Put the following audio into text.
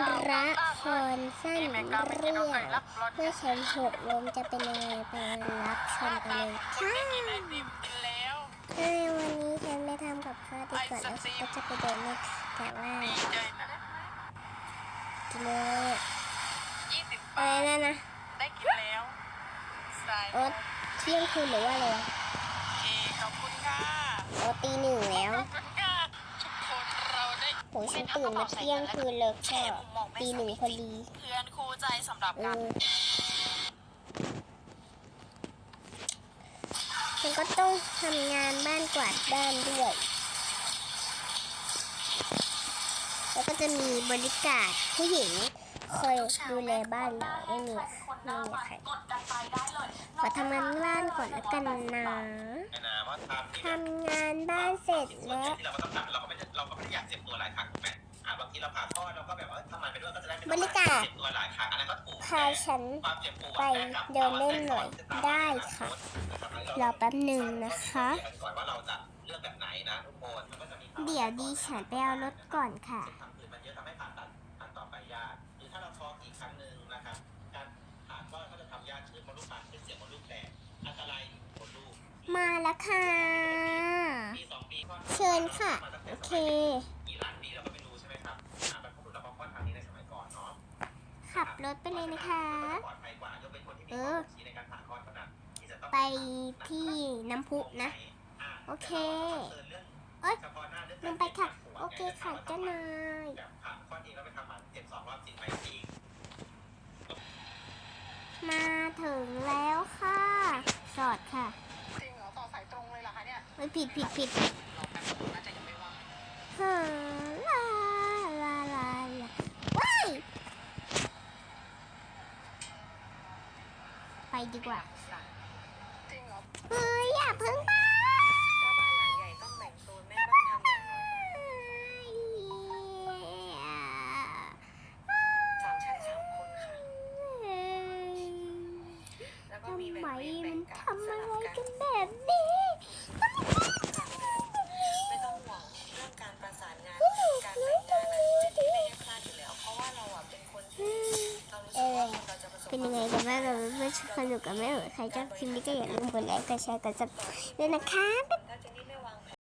ละครสั้นเรื่องเมื่อฉันหกล้มจะเป็นยังไงไปรับชมกันเลยค่ะกินวใช่วันนี้ฉันไม่ทำกับข้าวดีกว่าแล้วก็จะไปเดินเล่แต่ว่าดีใจนะกินเลยอะไรนั่นนะได้กินแล้วโอ๊ตเที่ยงคืนหรือว่าอะไรโอเคขอบคุณค่ะโอ้ตีหนึ่งแล้ว ขอบคุณค่ะทุกคนเราได้ โหฉันตื่นมาเที่ยงคืนเลยก็ตีหนึ่งพอดีเพื่อนคู่ใจสำหรับเอการอฉันก็ต้องทำงานบ้านกวาดบ้านด้วย แล้วก็จะมีบริการผู้หญิงคอยดูแลบ้านเราไม่มีไม่มีใครข อทำงานบ้านก่อนแล้วกันนะทำงานบ้านเสร็จแล้วเราก็ต้องทำเราก็ไม่เราก็ไม่ได้อยากเจ็บตัวหลายครั้งถูกไหมอ่าบางทีเราผ่าคลอดเราก็แบบว่าทำมันไปด้วยก็จะได้ไม่ต้องเจ็บตัวหลายครั้งอันนั้นก็ถูกพาฉันไปเดินเล่นหน่อยได้ค่ะรอแป๊บหนึ่งนะคะเดี๋ยวดีฉันไปเอารถก่อนค่ะ งนี้ในสมัยก่อนเนาะขับรถไปเลยนะคะปลอดภัยกว่ายกเป็นคนที่มีเอควาอมชี้ในการผ่าคลอดเท่านั้นที่จะต้องไปที่น้ำพุนะอ่าโอเครื่องเอ้ยเฉพาะหน้าเรื่องลืมไปค่ะ โอเคค่ะเจ้านาย คะเนี่ยไม่ผิดผิดผิดรอแป๊บนึงน่าจะยังไม่ว่างฮ่าลาลาลาลาว้ายไปดีกว่าจริงเหรอเฮ้ยอย่าเพิ่งไปถ้าบ้านหลังใหญ่ต้องแบ่งโซนแม่บ้านทำอย่างน้อยสามชั้นสามคนค่ะแล้วก็ทำมีไมแบ่งเวรแบ่มังนกะทำสอะไรลับกักันนแบบนี้ เรารู้สึกว่าเป็นยังไงกันบ้างเราไม่สนุกกันไหมเอ่ยใครชอบคลิปนี้ก็อย่าลืมกดไลค์กดแชร์กดซับด้วยนะคะบ๊ายบ